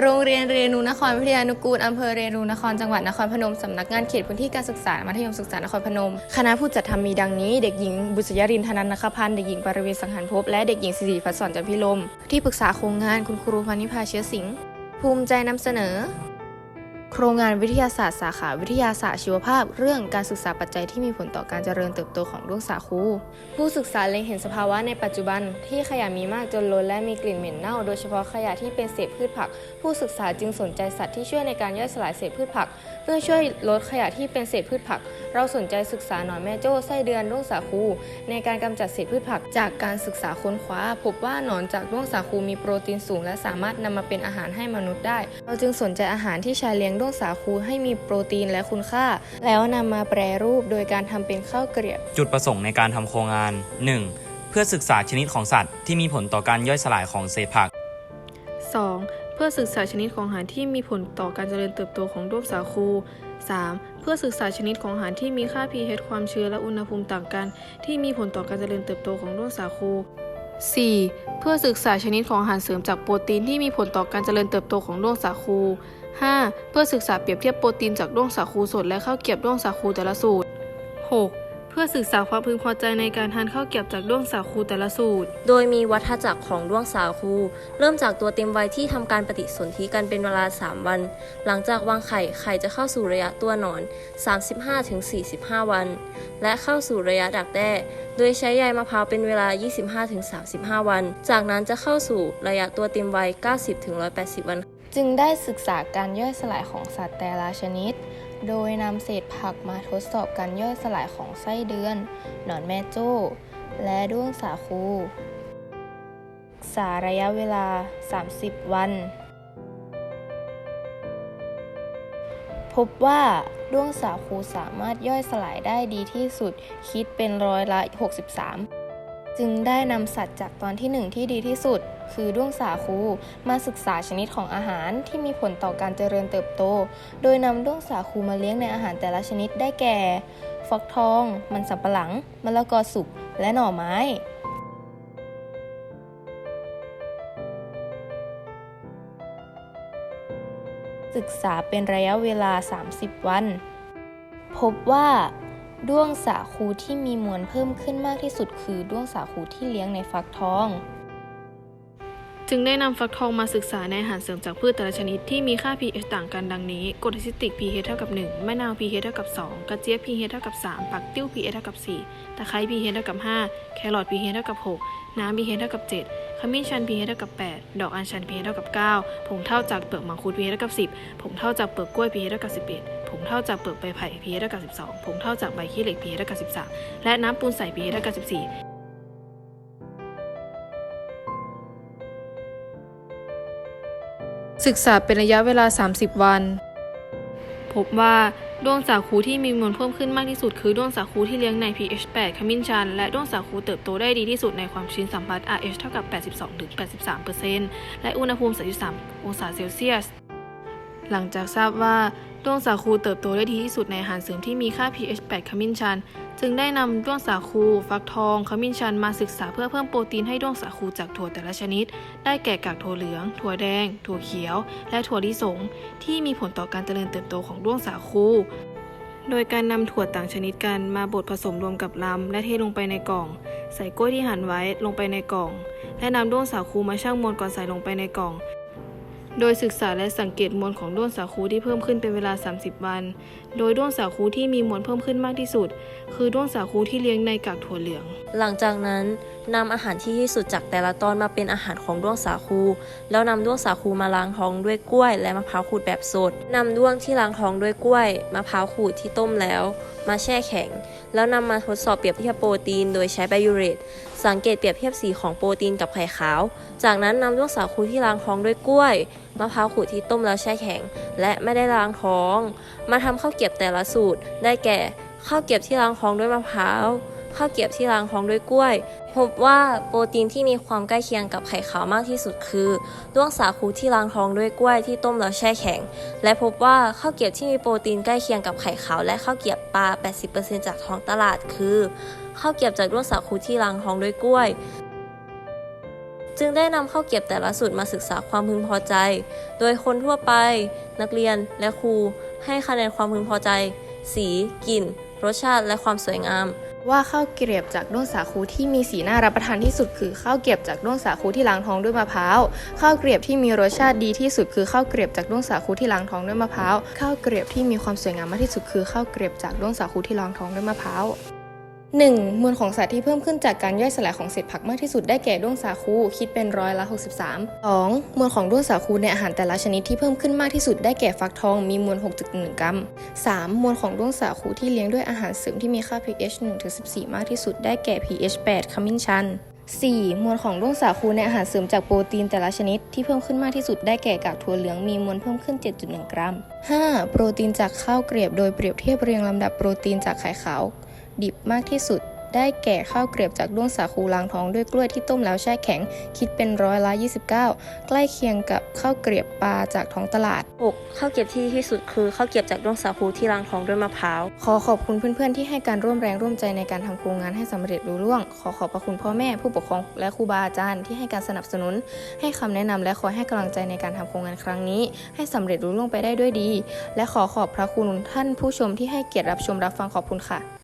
โรงเรียนเรนูนครวิทยานุกูลอำเภอเรนูนครจังหวัดนครพนมสำนักงานเขตพื้นที่การศึกษามัธยมศึกษานครพนม คณะผู้จัดทำมีดังนี้ เด็กหญิงบุษยรินทนันนคพันธ์เด็กหญิงปารวีสังหารภพและเด็กหญิงสิริพัฒน์สอนจันพิลม ที่ปรึกษาโครงงานคุณครูพานิพาเชื้อสิงห์ภูมิใจนำเสนอ โครงงานวิทยาศาสตร์สาขาวิทยาศาสตร์ชีวภาพ เรื่องการศึกษาปัจจัยที่มีผลต่อการเจริญเติบโตของด้วงสาคู ผู้ศึกษาเล็งเห็นสภาวะในปัจจุบัน ที่ขยะมีมากจนล้นและมีกลิ่นเหม็นเน่า โดยเฉพาะขยะที่เป็นเศษพืชผัก ผู้ศึกษาจึงสนใจสัตว์ที่ช่วยในการย่อยสลายเศษพืชผัก เพื่อช่วยลดขยะที่เป็นเศษพืชผัก เราสนใจศึกษาหนอนแม่โจ้ไส้เดือนด้วงสาคู ในการกำจัดเศษพืชผัก จากการศึกษาค้นคว้า พบว่าหนอนจากด้วงสาคูมีโปรตีนสูง และสามารถนำมาเป็นอาหารให้มนุษย์ได้ เราจึงสนใจอาหารที่ใช้เลี้ยงด้วงสาคูให้มีโปรตีนและคุณค่า แล้วนำมาแปรรูปโดยการทำเป็นข้าวเกรียบ จุดประสงค์ในการทำโครงงาน 1. เพื่อศึกษาชนิดของสัตว์ ที่มีผลต่อการย่อยสลายของเศษผัก 2. เพื่อศึกษาชนิดของอาหารที่มีผลต่อการเจริญเติบโตของด้วงสาคู 3. เพื่อศึกษาชนิดของอาหารที่มีค่า pH ความชื้นและอุณหภูมิต่างกัน ที่มีผลต่อการเจริญเติบโตของด้วงสาคู 4. เพื่อศึกษาชนิดของอาหารเสริมจากโปรตีนที่มีผลต่อการเจริญเติบโตของด้วงสาคู 5. เพื่อศึกษาเปรียบเทียบโปรตีนจากด้วงสาคูสดและข้าวเกรียบด้วงสาคูแต่ละสูตร 6. เพื่อศึกษาความพึงพอใจในการทานข้าวเกรียบจากด้วงสาคูแต่ละสูตร โดยมีวัฏจักรของด้วงสาคู เริ่มจากตัวเต็มวัยที่ทำการปฏิสนธิกันเป็นเวลา 3 วัน หลังจากวางไข่ไข่จะเข้าสู่ระยะตัวหนอน 35-45 วัน และเข้าสู่ระยะดักแด้โดยใช้ใยมะพร้าวเป็นเวลา 25-35 วัน จากนั้นจะเข้าสู่ระยะตัวเต็มวัย 90-180 วัน จึงได้ศึกษาการย่อยสลายของสัตว์แต่ละชนิด โดยนำเศษผักมาทดสอบการย่อยสลายของไส้เดือน หนอนแม่โจ้ และด้วงสาคูศึกษาระยะเวลา 30 วัน พบว่าด้วงสาคูสามารถย่อยสลายได้ดีที่สุดคิดเป็นร้อยละ 63 จึงได้นำสัตว์จากตอนที่หนึ่งที่ดีที่สุด คือด้วงสาคูมาศึกษาชนิดของอาหารที่มีผลต่อการเจริญเติบโต โดยนำด้วงสาคูมาเลี้ยงในอาหารแต่ละชนิดได้แก่ ฟักทอง มันสำปะหลัง มะละกอสุก และหน่อไม้ศึกษาเป็นระยะเวลา 30 วัน พบว่า ด้วงสาคูที่มีมวลเพิ่มขึ้นมากที่สุดคือด้วงสาคูที่เลี้ยงในฟักทอง จึงได้นำฟักทองมาศึกษาในอาหารเสริมจากพืชแต่ละชนิดที่มีค่า pH ต่างกันดังนี้กรดอะซิติก pH เท่ากับ 1 มะนาว pH เท่ากับ 2 กระเจี๊ยบ pH เท่ากับ 3 ปักติ้ว pH เท่ากับ 4 ตะไคร้ pH เท่ากับ 5 แครอท pH เท่ากับ 6 น้ำ pH เท่ากับ 7 ขมิ้นชัน pH เท่ากับ 8 ดอกอัญชัน pH เท่ากับ 9 ผงเท่าจากเปลือกมังคุด pH เท่ากับ 10 ผงเท่าจากเปลือกกล้วย pH เท่ากับ 11 ผงเท่าจากเปลือกใบไผ่ pH เท่ากับ12 ผงเท่าจากใบขี้เหล็ก pH เท่ากับ13 และน้ำปูนใส pH เท่ากับ14ศึกษาเป็นระยะเวลา 30 วัน พบว่าด้วงสาคูที่มีมวลเพิ่มขึ้นมากที่สุดคือด้วงสาคูที่เลี้ยงใน pH 8 ขมิ้นชัน และด้วงสาคูเติบโตได้ดีที่สุดในความชื้นสัมผัส RH เท่ากับ 82-83%และอุณหภูมิ 33 องศาเซลเซียส หลังจากทราบว่า ด้วงสาคูเติบโตได้ดีที่สุดในอาหารเสริมที่มีค่า pH 8 ขมิ้นชัน จึงได้นำด้วงสาคู ฟักทอง ขมิ้นชันมาศึกษาเพื่อเพิ่มโปรตีนให้ด้วงสาคูจากถั่วแต่ละชนิด ได้แก่กากถั่วเหลือง ถั่วแดง ถั่วเขียว และถั่วลิสง ที่มีผลต่อการเจริญเติบโตของด้วงสาคู โดยการนำถั่วต่างชนิดกันมาบดผสมรวมกับลำและเทลงไปในกล่อง ใส่กล้วยที่หั่นไว้ลงไปในกล่อง และนำด้วงสาคูมาชั่งมวลก่อนใส่ลงไปในกล่อง โดยศึกษาและสังเกตมวลของด้วงสาคูที่เพิ่มขึ้นเป็นเวลา 30 วัน โดยด้วงสาคูที่มีมวลเพิ่มขึ้นมากที่สุด คือด้วงสาคูที่เลี้ยงในกากถั่วเหลือง หลังจากนั้นนำอาหารที่ที่สุดจากแต่ละตอนมาเป็นอาหารของด้วงสาคู แล้วนำด้วงสาคูมาล้างท้องด้วยกล้วย และมะพร้าวขูดแบบสดนำด้วงที่ล้างท้องด้วยกล้วยมะพร้าวขูดที่ต้มแล้ว มาแช่แข็ง แล้วนำมาทดสอบเปรียบเทียบโปรตีน โดยใช้ไบยูเรตสังเกตเปรียบเทียบสีของโปรตีนกับไข่ขาว จากนั้นนำด้วงสาคูที่ล้างท้องด้วยกล้วยมะพร้าวขูดที่ต้มแล้วแช่แข็ง และไม่ได้ล้างท้อง มาทำข้าวเกรียบแต่ละสูตร ได้แก่ข้าวเกรียบที่ล้างท้องด้วยมะพร้าว ข้าวเกรียบที่ล้างท้องด้วยกล้วย พบว่าโปรตีนที่มีความใกล้เคียงกับไข่ขาวมากที่สุดคือด้วงสาคูที่ล้างท้องด้วยกล้วยที่ต้มแล้วแช่แข็ง และพบว่าข้าวเกรียบที่มีโปรตีนใกล้เคียงกับไข่ขาวและข้าวเกรียบปลา 80%จากท้องตลาดคือข้าวเกรียบจากด้วงสาคูที่ล้างท้องด้วยกล้วยจึงได้นำข้าวเกรียบแต่ละสูตรมาศึกษาความพึงพอใจ โดยคนทั่วไป นักเรียนและครู ให้คะแนนความพึงพอใจ สี กลิ่น รสชาติและความสวยงาม ว่าข้าวเกลียบจากด้วงสาคูที่มีสีน่ารับประทานที่สุดคือข้าวเกลียบจากด้วงสาคูที่ล้างท้องด้วยมะพร้าวข้าวเกลียบที่มีรสชาติดีที่สุดคือข้าวเกลียบจากด้วงสาคูที่ล้างท้องด้วยมะพร้าวข้าวเกลียบที่มีความสวยงามมากที่สุดคือข้าวเกลียบจากด้วงสาคูที่ล้างท้องด้วยมะพร้าว 1. มวลของสัตว์ที่เพิ่มขึ้นจากการย่อยสลายของเศษผักมากที่สุดได้แก่ด้วงสาคู คิดเป็นร้อยละ 63 2. มวลของด้วงสาคูในอาหารแต่ละชนิดที่เพิ่มขึ้นมากที่สุดได้แก่ฟักทองมีมวล 6.1 กรัม 3. มวลของด้วงสาคูที่เลี้ยงด้วยอาหารเสริมที่มีค่า pH 1-14 มากที่สุดได้แก่ pH 8 ขมิ้นชัน 4. มวลของด้วงสาคูในอาหารเสริมจากโปรตีนแต่ละชนิดที่เพิ่มขึ้นมากที่สุดได้แก่กากถั่วเหลืองมีมวลเพิ่มขึ้น 7.1 กรัม 5. โปรตีนจากข้าวเกรียบโดยเปรียบเทียบเรียงลำดับโปรตีนจากไข่ขาว ดิบมากที่สุด ได้แก่ข้าวเกรียบจากด้วงสาคูล้างท้องด้วยกล้วยที่ต้มแล้วแช่แข็ง คิดเป็นร้อยละ29 ใกล้เคียงกับข้าวเกรียบปลาจากท้องตลาด 6. ข้าวเกรียบที่ดีที่สุดคือข้าวเกรียบจากด้วงสาคูที่ล้างท้องด้วยมะพร้าว ขอขอบคุณเพื่อนๆที่ให้การร่วมแรงร่วมใจในการทำโครงงานให้สำเร็จรุ่ร่วง ขอขอบพระคุณพ่อแม่ผู้ปกครองและครูบาอาจารย์ที่ให้การสนับสนุน ให้คำแนะนำและคอยให้กำลังใจในการทำโครงงานครั้งนี้ ให้สำเร็จรุ่ร่วงไปได้ด้วยดี และขอขอบพระคุณท่านผู้ชมที่ให้เกียรติรับชมรับฟังขอบคุณค่ะ